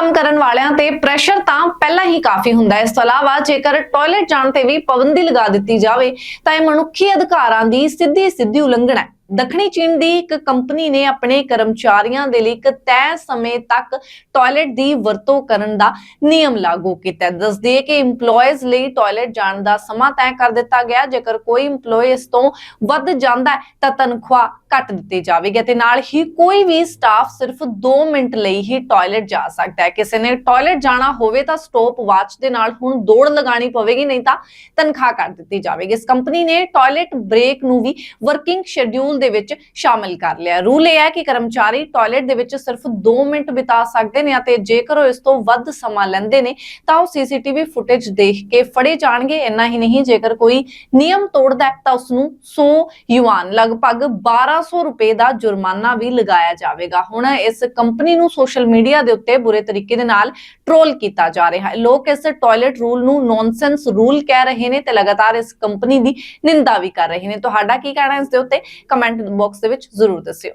ਕੰਮ ਕਰਨ ਵਾਲਿਆਂ ਤੇ ਪ੍ਰੈਸ਼ਰ ਤਾਂ ਪਹਿਲਾਂ ਹੀ ਕਾਫੀ ਹੁੰਦਾ ਹੈ। ਇਸ ਤੋਂ ਇਲਾਵਾ ਜੇਕਰ ਟਾਇਲਟ ਜਾਣ ਤੇ ਵੀ ਪਾਬੰਦੀ ਲਗਾ ਦਿੱਤੀ ਜਾਵੇ, ਤਾਂ ਇਹ ਮਨੁੱਖੀ ਅਧਿਕਾਰਾਂ ਦੀ ਸਿੱਧੀ ਸਿੱਧੀ ਉਲੰਘਣਾ ਹੈ। ਦੱਖਣੀ ਚੀਨ ਦੀ ਇੱਕ ਕੰਪਨੀ ਨੇ ਆਪਣੇ ਕਰਮਚਾਰੀਆਂ ਦੇ ਲਈ ਇੱਕ ਤੈਅ ਸਮੇਂ ਤੱਕ ਟਾਇਲਟ ਦੀ ਵਰਤੋਂ ਕਰਨ ਦਾ ਨਿਯਮ ਲਾਗੂ ਕੀਤਾ ਹੈ। ਦੱਸਦੀ ਹੈ ਕਿ EMPLOYEES ਲਈ ਟਾਇਲਟ ਜਾਣ ਦਾ ਸਮਾਂ ਤੈਅ ਕਰ ਦਿੱਤਾ ਗਿਆ। ਜੇਕਰ ਕੋਈ EMPLOYEE ਇਸ ਤੋਂ ਵੱਧ ਜਾਂਦਾ ਤਾਂ ਤਨਖਾਹ ਕੱਟ ਦਿੱਤੀ ਜਾਵੇਗੀ ਤੇ ਨਾਲ ਹੀ ਕੋਈ ਵੀ ਸਟਾਫ ਸਿਰਫ 2 ਮਿੰਟ ਲਈ ਹੀ ਟਾਇਲਟ ਜਾ ਸਕਦਾ ਹੈ। ਕਿਸੇ ਨੇ ਟਾਇਲਟ ਜਾਣਾ ਹੋਵੇ ਤਾਂ ਸਟਾਪ ਵਾਚ ਦੇ ਨਾਲ ਹੁਣ ਦੌੜ ਲਗਾਣੀ ਪਵੇਗੀ, ਨਹੀਂ ਤਾਂ ਤਨਖਾਹ ਕੱਟ ਦਿੱਤੀ ਜਾਵੇਗੀ। ਇਸ ਕੰਪਨੀ ਨੇ ਟਾਇਲਟ ਬ੍ਰੇਕ ਨੂੰ ਵੀ ਵਰਕਿੰਗ ਸ਼ੈਡਿਊਲ ਦੇ ਵਿੱਚ ਸ਼ਾਮਿਲ ਕਰ ਲਿਆ। ਰੂਲ ਇਹ ਹੈ ਕਿ ਕਰਮਚਾਰੀ ਟਾਇਲਟ ਦੇ ਵਿੱਚ ਸਿਰਫ 2 ਮਿੰਟ ਬਿਤਾ ਸਕਦੇ ਨੇ ਅਤੇ ਜੇਕਰ ਉਹ ਇਸ ਤੋਂ ਵੱਧ ਸਮਾਂ ਲੈਂਦੇ ਨੇ, ਤਾਂ ਉਹ ਸੀਸੀਟੀਵੀ ਫੁਟੇਜ ਦੇਖ ਕੇ ਫੜੇ ਜਾਣਗੇ। ਇੰਨਾ ਹੀ ਨਹੀਂ, ਜੇਕਰ ਕੋਈ ਨਿਯਮ ਤੋੜਦਾ ਹੈ, ਤਾਂ ਉਸ ਨੂੰ 100 ਯੂਆਨ, ਲਗਭਗ 1200 ਰੁਪਏ ਦਾ ਜੁਰਮਾਨਾ ਵੀ ਲਗਾਇਆ ਜਾਵੇਗਾ। ਹੁਣ ਇਸ ਕੰਪਨੀ ਨੂੰ ਸੋਸ਼ਲ ਮੀਡੀਆ ਦੇ ਉੱਤੇ ਬੁਰੇ ਤਰੀਕੇ ਦੇ ਨਾਲ ਟ੍ਰੋਲ ਕੀਤਾ ਜਾ ਰਿਹਾ ਹੈ। ਲੋਕ ਇਸ ਟਾਇਲਟ ਰੂਲ ਨੂੰ ਨੌਨਸੈਂਸ ਰੂਲ ਕਹਿ ਰਹੇ ਨੇ ਤੇ ਲਗਾਤਾਰ ਇਸ ਕੰਪਨੀ ਦੀ ਨਿੰਦਾ ਵੀ ਕਰ ਰਹੇ ਨੇ। ਤੁਹਾਡਾ ਕੀ ਕਹਿਣਾ ਹੈ ਇਸ ਦੇ ਉੱਤੇ? ਕਮੈਂਟ ਬਾਕਸ ਦੇ ਵਿੱਚ ਜ਼ਰੂਰ ਦੱਸਿਓ।